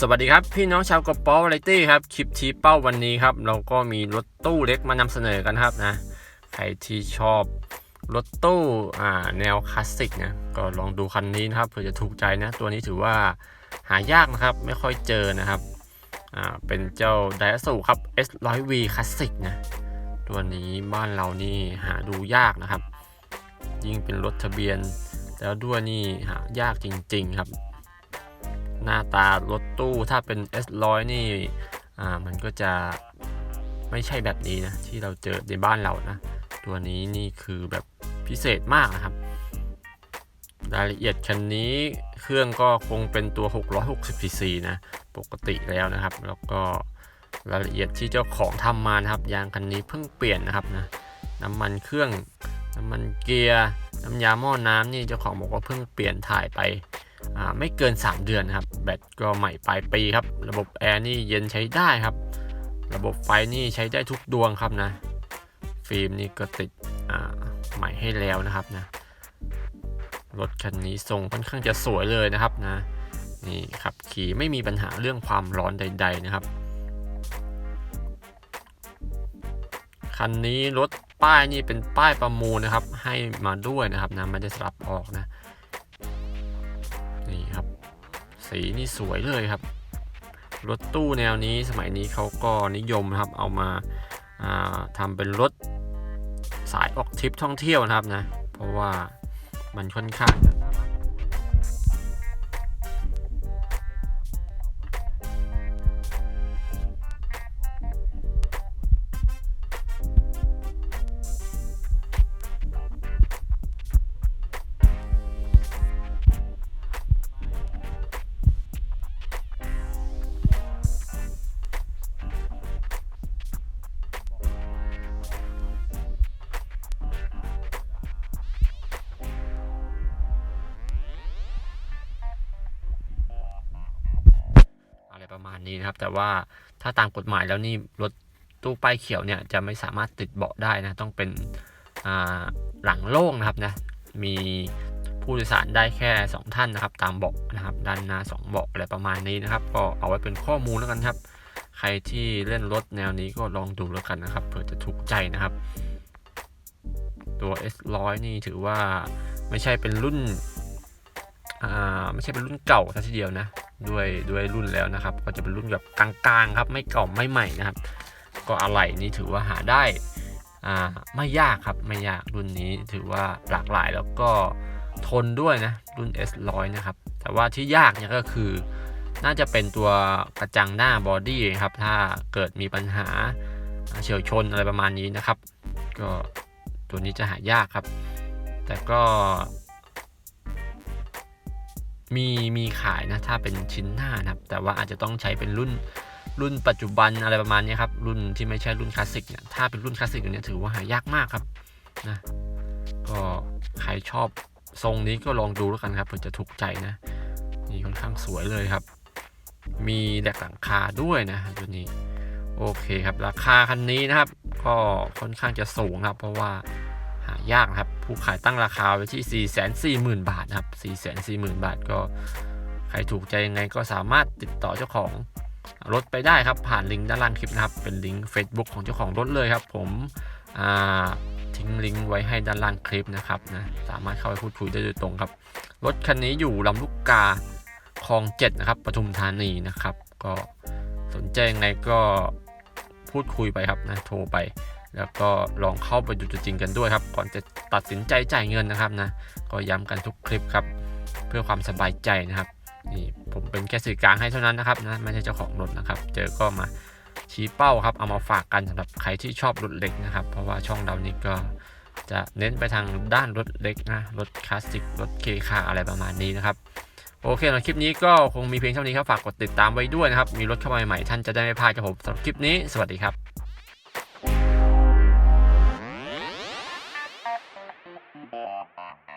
สวัสดีครับ พี่น้องชาวกระป๋อวาไรตี้ครับคลิปชี้เป้าวันนี้ครับเราก็มีรถตู้เล็กมานำเสนอกันครับนะใครที่ชอบรถตู้อ่าแนวคลาสสิกนะก็ลองดูคันนี้นะครับเผื่อจะถูกใจนะ ตัวนี้ถือว่าหายากนะครับไม่ค่อยเจอนะครับอ่าเป็นเจ้าไดอ s ูครับ S100V คลาสสิกนะตัวนี้บ้านเรานี่หาดูยากนะครับ ยิ่งเป็นรถทะเบียน แล้วด้วยนี่หายากจริง ๆ ครับ หน้าตารถตู้ถ้าเป็น S100 นี่อ่ามันก็จะไม่ใช่แบบนี้นะที่เราเจอในบ้านเรานะ ตัวนี้นี่คือแบบพิเศษมากนะครับ รายละเอียดคันนี้เครื่องก็คงเป็นตัว 660 cc นะปกติแล้วนะครับ แล้วก็รายละเอียดที่เจ้าของทำมานะครับยางคันนี้เพิ่งเปลี่ยนนะครับนะน้ำมันเครื่องน้ำมันเกียร์น้ำยาหม้อน้ำนี่เจ้าของบอกว่าเพิ่งเปลี่ยนถ่ายไป ไม่เกิน 3 เดือนครับ แบตก็ใหม่ปลายปีครับ ระบบแอร์นี่เย็นใช้ได้ครับ ระบบไฟนี่ใช้ได้ทุกดวงครับนะ ฟิล์มนี่ก็ติดใหม่ให้แล้วนะครับนะ รถคันนี้ทรงค่อนข้างจะสวยเลยนะครับนะ นี่ขับขี่ไม่มีปัญหาเรื่องความร้อนใด ๆนะครับ คันนี้รถป้ายนี่เป็นป้ายประมูลนะครับ ให้มาด้วยนะครับนะไม่ได้สลับออกนะ นี่ครับ สีนี่สวยเลยครับ รถตู้แนวนี้สมัยนี้เขาก็นิยมครับ เอามาาทำเป็นรถสายออกทริปท่องเที่ยวนะครับนะ เพราะว่ามันค่อนข้างจะ มาณนี้นะครับ แต่ว่าถ้าตามกฎหมายแล้วนี่รถตู้ป้ายเขียวเนี่ยจะไม่สามารถติดเบาะได้นะ ต้องเป็นหลังโล่งนะครับนะ มีผู้โดยสารได้แค่ 2 ท่านนะครับ ตามเบาะนะครับด้านหน้า2เบาะอะไรประมาณนี้นะครับ ก็เอาไว้เป็นข้อมูลแล้วกันครับ ใครที่เล่นรถแนวนี้ก็ลองดูแล้วกันนะครับเผื่อจะถูกใจนะครับ ตัว S100 นี่ถือว่าไม่ใช่เป็นรุ่นไม่ใช่เป็นรุ่นเก่าซะทีเดียวนะ ด้วยด้วยรุ่นแล้วนะครับ ก็จะเป็นรุ่นแบบกลางๆครับ ไม่เก่าไม่ใหม่นะครับ ก็อะไหล่นี้ถือว่าหาได้อ่าไม่ยากครับไม่ยากรุ่นนี้ถือว่าหลากหลายแล้วก็ทนด้วยนะรุ่น S100 นะครับ แต่ว่าที่ยากเนี่ยก็คือ น่าจะเป็นตัวกระจังหน้าบอดี้ครับถ้าเกิดมีปัญหาเฉียวชนอะไรประมาณนี้นะครับ ก็ตัวนี้จะหายากครับ แต่ก็ มีมีขายนะถ้าเป็นชิ้นหน้านะครับ แต่ว่าอาจจะต้องใช้เป็นรุ่นรุ่นปัจจุบันอะไรประมาณนี้ครับ รุ่นที่ไม่ใช่รุ่นคลาสสิกเนี่ยถ้าเป็นรุ่นคลาสสิกเนี่ยถือว่าหายากมากครับนะก็ใครชอบทรงนี้ก็ลองดูแล้วกันครับเผื่อจะถูกใจนะนี่ค่อนข้างสวยเลยครับ มีแหลกหลังคาด้วยนะตัวนี้โอเคครับ ราคาคันนี้นะครับ ก็ค่อนข้างจะสูงครับ เพราะว่า ยากนะครับ ผู้ขายตั้งราคาไว้ที่ 440,000 บาทนะครับ 440,000 บาท ก็ใครถูกใจยังไงก็สามารถติดต่อเจ้าของรถไปได้ครับ ผ่านลิงก์ด้านล่างคลิปนะครับ เป็นลิงก์ Facebook ของเจ้าของรถเลยครับ ผมทิ้งลิงก์ไว้ให้ด้านล่างคลิปนะครับนะสามารถเข้าไปพูดคุยได้โดยตรงครับ รถคันนี้อยู่ลำลูกกาคลองเจ็ดนะครับปทุมธานีนะครับ ก็สนใจยังไงก็พูดคุยไปครับนะโทรไป แล้วก็ลองเข้าไปดูตัวจริงกันด้วยครับ ก่อนจะตัดสินใจจ่ายเงินนะครับนะก็ย้ำกันทุกคลิปครับ เพื่อความสบายใจนะครับนี่ผมเป็นแค่สื่อกลางให้เท่านั้นนะครับนะไม่ใช่เจ้าของรถนะครับ เจอก็มาชี้เป้าครับเอามาฝากกันสำหรับใครที่ชอบรถเล็กนะครับ เพราะว่าช่องเรานี่ก็จะเน้นไปทางด้านรถเล็กนะรถคลาสสิกรถเคคาอะไรประมาณนี้นะครับโอเคสำหรับคลิปนี้ก็คงมีเพียงเท่านี้ครับฝากกดติดตามไว้ด้วยนะครับ มีรถเข้ามาใหม่ๆท่านจะได้ไม่พลาดกับผมสำหรับคลิปนี้สวัสดีครับ Ha ha ha.